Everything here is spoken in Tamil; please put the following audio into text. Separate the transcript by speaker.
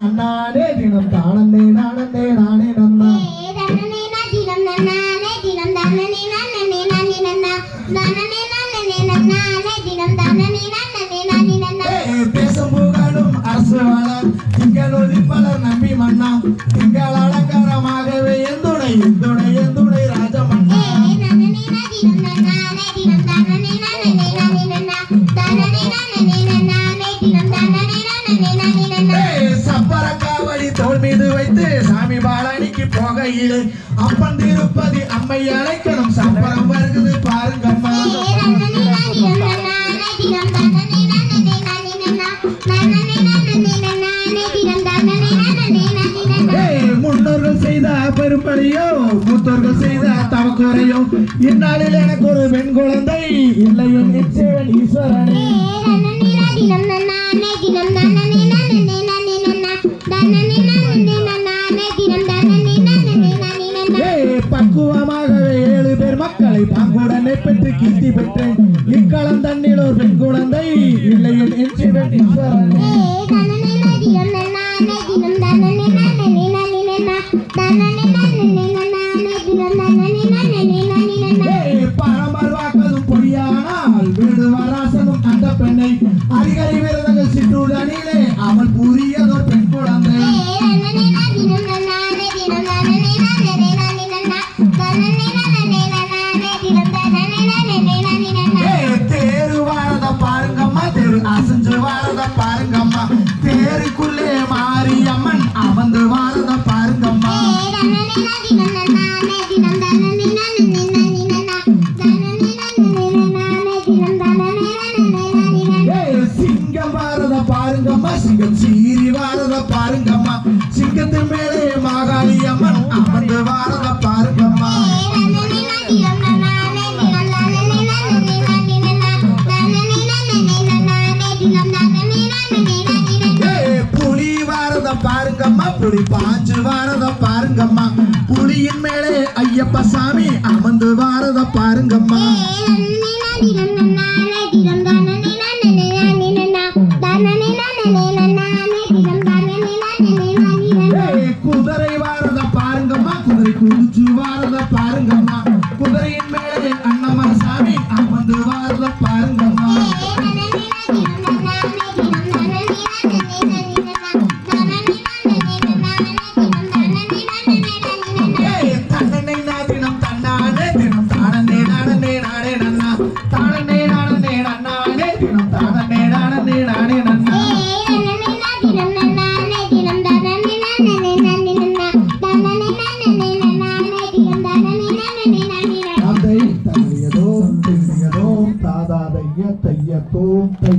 Speaker 1: அண்ணானே தினம் தானந்தே நானந்தே நானே நன்னா புகழும் அரசு வளர் திங்கள் ஒளிப்பலர் நம்பி மன்னா திங்கள் பாலனிக்கு போகையிலே அப்பன் திருப்பதி அம்மை அழைக்கணும். சப்பரம் வருகுது பாருங்கம்மா. ஏய், முன்னோர்கள் செய்த பெரும்படியோ மூத்தோர்கள் செய்த தவக்குறையோ இந்நாளில் எனக்கு ஒரு பெண் குழந்தை இல்லையும் நிச்சயவன் ஈஸ்வரனே. மக்களை பாங்குடனே பெற்று கீர்த்தி பெற்றேன் இக்களம் தண்ணில் ஒரு பெண் குழந்தை இல்லையில் என்று ஈஸ்வரனே. பாருங்கம்மா சிங்கம் சீரி வாரத பாருங்கம்மா. சிங்கத்தின் மேலே மாகாளி அம்மன் அமர்ந்து வாரத பாருங்கம்மா. புலி வாரத பாருங்கம்மா புலி பாஞ்சு வாரத பாருங்கம்மா. ஐயப்ப சாமி. அமர்ந்து வாரத பாருங்கம்மா. தானே நானே நன்னானே தினம் தானே நானே நானே நன்னா. தந்தை தந்தையதோ திண்ணியதோ தாதா தையத்தோ தை